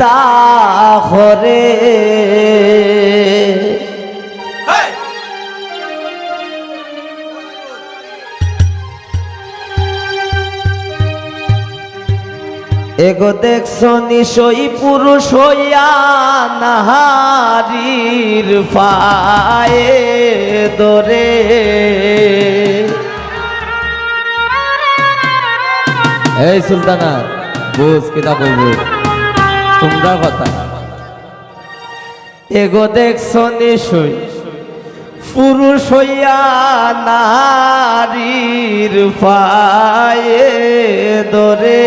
তাহরে এগো দেখছ নিশই পুরুষ হইয়া নাহারির পায়ে দরে এই সুলতানা বুঝ, কিতা কইব? তোমরা কথা। এগো দেখছ নিশই পুরুষ হইয়া নারীর পায়ে দরে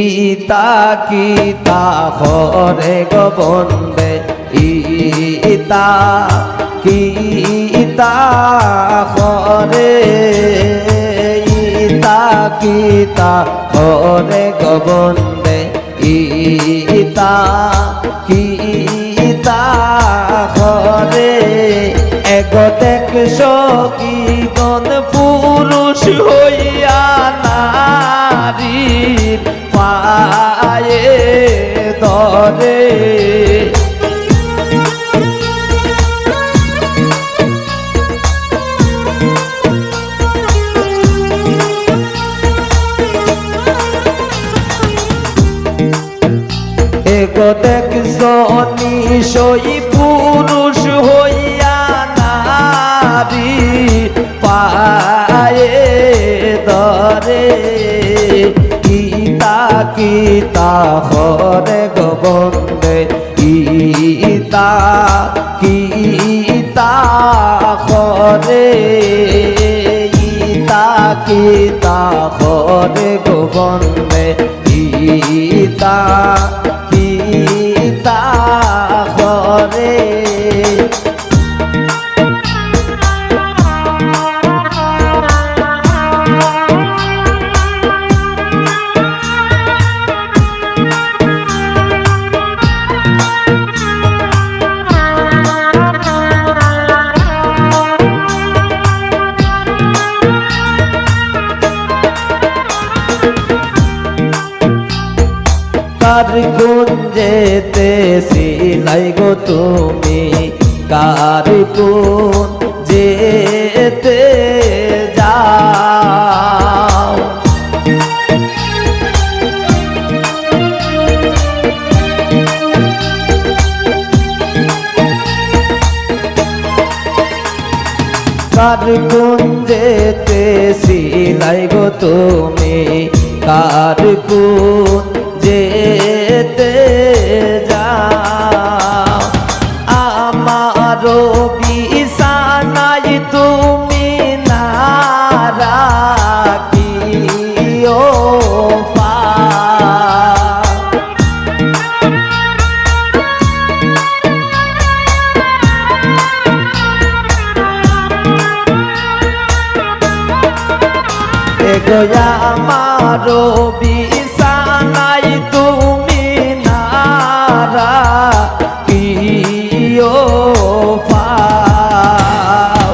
ইতা কিতা হরে গোবন্দে ইতা কিতা হরে। ইতা কিতা হরে গোবন্দে ইতা কিতা হরে। এগতেক সকি গণ পুরুষ হইয়া নারীর পায়ে ধরে। সই পুরুষ হইয়া নারী পায়ে ধরে। গীতা গীতা হরে গোবন্দে। গীতা গীতা হরে। গীতা গীতা হরে গোবন্দে। গীতা সিলাই গো তুমি কার যেতে যাও? কার গুঞ্জেতে সিলাই গো তুমি কার গুন যেতে আমারও বিছানাই তুমি নারা কিও পাও।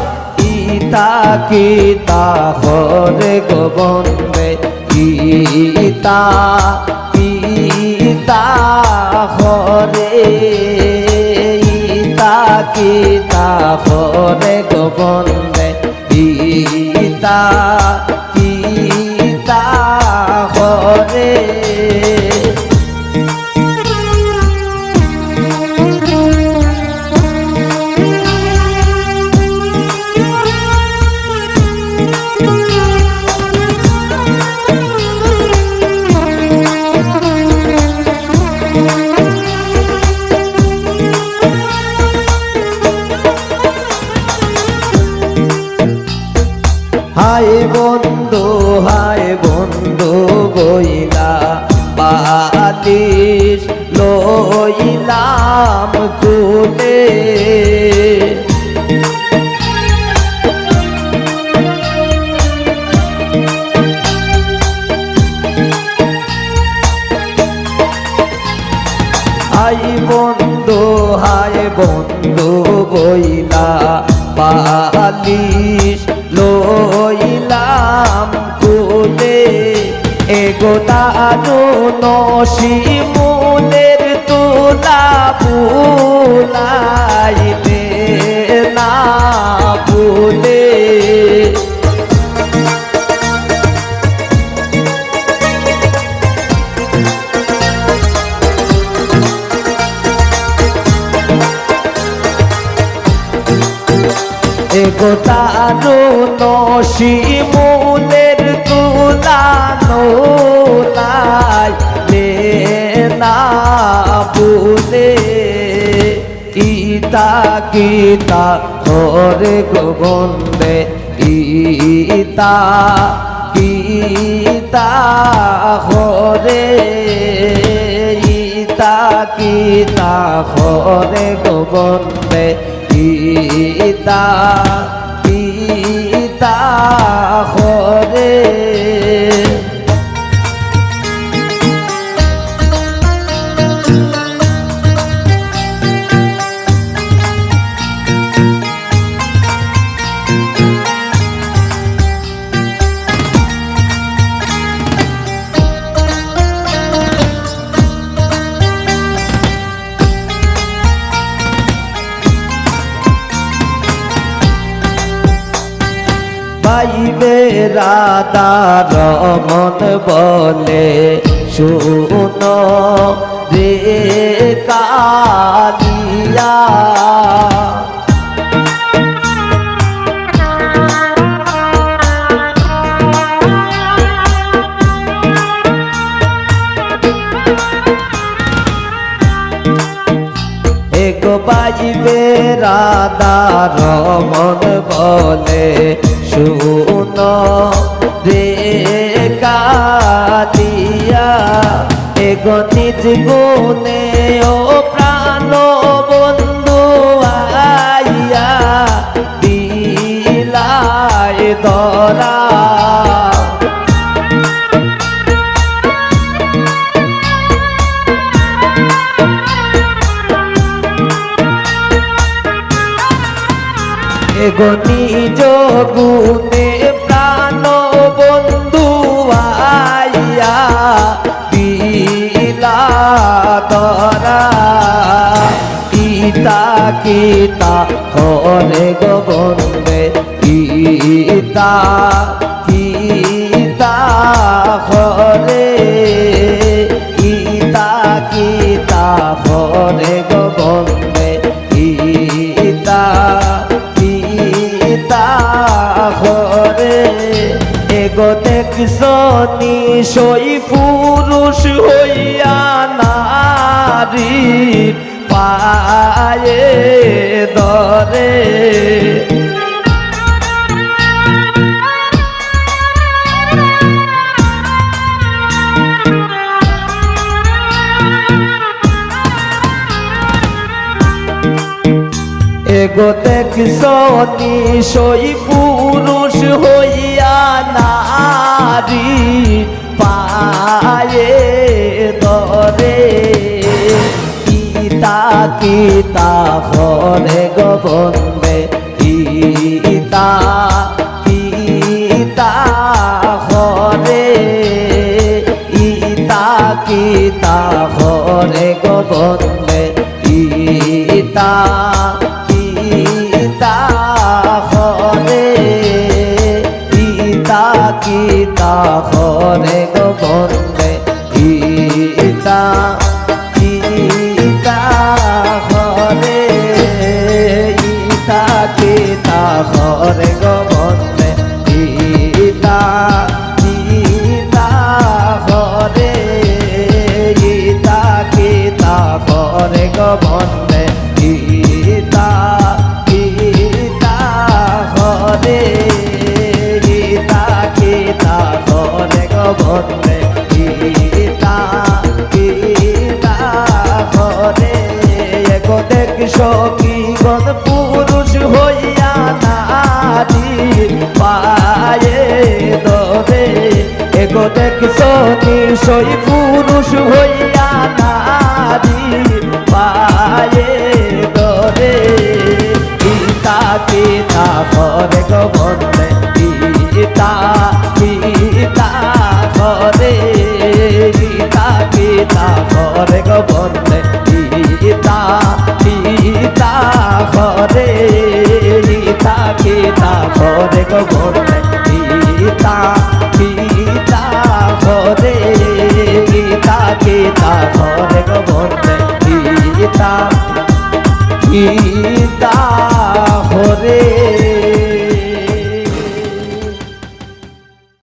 ইতা কিতা হরে গোবন্দে ইতা ইতা হরে ইতা কিতা হরে গোবন্দে ইতা কিতা হরে লইলাম কুলে হাই বন্ধু হাই বন্ধু বইলা বালিশ লইলাম কো এগো দারু নসিমুনের তুলা বুলাইলে না ভুলে এগো তারু নসিমুনের তুলানো নাই না গীতা হরে গোবন্দে ইতা গীতা হরে ইতা গীতা হরে গোবন্দে গীতা গীতা। রাধা রমন বলে শুন রে কালিয়া। বাজবে রাধা রমন বলে শুন রে কালিয়া এগ ও প্রাণ বন্ধু আইয়া দিলায় দরা এগো নিজ গুণে কিতা করে গো বন্দে ইতা কিতা করে ইতা কিতা করে গো বন্দে ইতা পিতা ঘরে এগো দেখছ নিশই পুরুষ হইয়া নারী। পায়ে দরে। এগো দেখছ নিশই পুরুষ হইয়া নারী। গীতা ঘরে গোবন্দে গীতা গীতা ঘরে ইতা গীতা ঘরে গোবন্দে গীতা গীতা হরে গীতা গীতা হরে হরে গোবন্দে গীতা গীতা হরে গীতা গীতা হরে গোবন্দে গীতা গীতা হরে গীতা গীতা হরে গোবন্দে গীতা গীতা হরে এগো দেখছ কি গদ দেখছনি সই পুরুষ হইয়া নারী পায়ে দরে পিতা পিতা, ঘরে গবন্দে পিতা পিতা, ঘরে। পিতা পিতা, ঘরে গবন্দে পিতা পিতা, ঘরে। পিতা পিতা, ঘরে গবন্দে পিতা গীতা ঘরে গোবন্দে গীতা। গীতা হরে